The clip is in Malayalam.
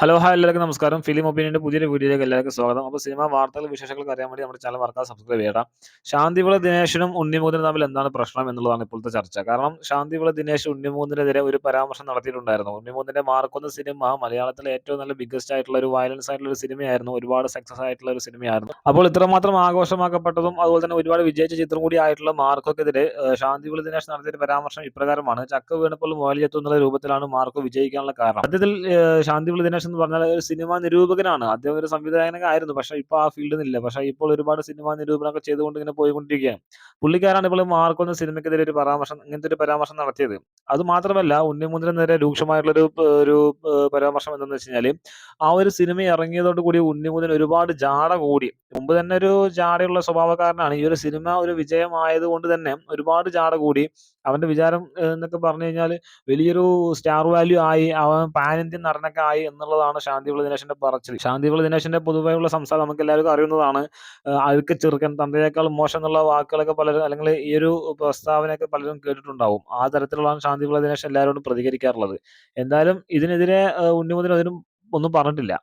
ഹലോ ഹായ് എല്ലാവർക്കും നമസ്കാരം. ഫിലിം ഒപ്പീനിയന്റെ പുതിയൊരു വീഡിയോയിലേക്ക് എല്ലാവർക്കും സ്വാഗതം. അപ്പോൾ സിനിമ വാർത്തകൾ വിശേഷങ്ങൾക്ക് അറിയാൻ വേണ്ടി നമ്മുടെ ചാനൽ മറക്കാതെ സബ്സ്ക്രൈബ് ചെയ്യണം. ശാന്തിവിള ദിനേശനും ഉണ്ണിമുഖനും തമ്മിൽ എന്താണ് പ്രശ്നം എന്നുള്ളതാണ് ഇപ്പോഴത്തെ ചർച്ച. കാരണം ശാന്തിവിള ദിനേശ് ഉണ്ണിമൂതിനെതിരെ ഒരു പരാമർശം നടത്തിയിട്ടുണ്ടായിരുന്നു. ഉണ്ണിമുഖത്തിന്റെ മാർക്കൊന്ന സിനിമ മലയാളത്തിലെ ഏറ്റവും നല്ല ബിഗ്ഗസ്റ്റ് ആയിട്ടുള്ള ഒരു വയലൻസ് ആയിട്ടുള്ള ഒരു സിനിമയായിരുന്നു. ഒരുപാട് സക്സസ് ആയിട്ടുള്ള ഒരു സിനിമയായിരുന്നു. അപ്പോൾ ഇത്രമാത്രം ആഘോഷമാക്കപ്പെട്ടതും അതുപോലെ തന്നെ ഒരുപാട് വിജയിച്ച ചിത്രം കൂടി ആയിട്ടുള്ള മാർക്കൊക്കെതിരെ ശാന്തിവിള ദിനേശ് നടത്തിയ പരാമർശം ഇപ്രകാരമാണ്. ചക്ക വീണപ്പോൾ മോലിയെത്തും എന്നുള്ള രൂപത്തിലാണ് മാർക്കോ വിജയിക്കാനുള്ള കാരണം. സത്യത്തിൽ ശാന്തിവിള ദിനേശ് എന്ന് പറഞ്ഞാൽ ഒരു സിനിമാ നിരൂപകനാണ്. അദ്ദേഹം ഒരു സംവിധായകനൊക്കെ ആയിരുന്നു പക്ഷെ ഇപ്പോൾ ആ ഫീൽഡിൽ നിന്നില്ല പക്ഷെ ഇപ്പോൾ ഒരുപാട് സിനിമാ നിരൂപണമൊക്കെ ചെയ്തുകൊണ്ട് ഇങ്ങനെ പോയിക്കൊണ്ടിരിക്കുകയാണ്. പുള്ളിക്കാരാണ് ഇപ്പോൾ മാർക്കൊന്ന സിനിമയ്ക്കെതിരെ ഒരു പരാമർശം ഇങ്ങനത്തെ ഒരു പരാമർശം നടത്തിയത്. അത് മാത്രമല്ല ഉണ്ണിമുദ്രനെതിരെ രൂക്ഷമായിട്ടുള്ളൊരു ഒരു പരാമർശം എന്തെന്ന് വെച്ച് കഴിഞ്ഞാൽ ആ ഒരു സിനിമ ഇറങ്ങിയതോട് കൂടി ഉണ്ണിമുദ്രൻ ഒരുപാട് ജാട കൂടി. മുമ്പ് തന്നെ ഒരു ജാടയുള്ള സ്വഭാവക്കാരനാണ്. ഈ ഒരു സിനിമ ഒരു വിജയമായത് കൊണ്ട് തന്നെ ഒരുപാട് ജാട കൂടി. അവന്റെ വിചാരം എന്നൊക്കെ പറഞ്ഞു കഴിഞ്ഞാൽ വലിയൊരു സ്റ്റാർ വാല്യൂ ആയി അവൻ പാൻ ഇന്ത്യൻ നടനൊക്കെ ആയി എന്നുള്ളതാണ് ശാന്തിവിള ദിനേശന്റെ പറച്ചിൽ ശാന്തിവിള ദിനേശന്റെ പൊതുവെയുള്ള സംസാരം നമുക്ക് എല്ലാവർക്കും അറിയുന്നതാണ് അഴുക്ക ചെറുക്കൻ തന്തയേക്കാൾ മോശം എന്നുള്ള വാക്കുകളൊക്കെ പലരും അല്ലെങ്കിൽ ഈ ഒരു പ്രസ്താവനയൊക്കെ പലരും കേട്ടിട്ടുണ്ടാവും. ആ തരത്തിലുള്ളതാണ് ദിനേശൻ എല്ലാവരോടും പ്രതികരിക്കാറുള്ളത്. എന്തായാലും ഇതിനെതിരെ ഉണ്ണിമുതൽ അതിനും ഒന്നും പറഞ്ഞിട്ടില്ല.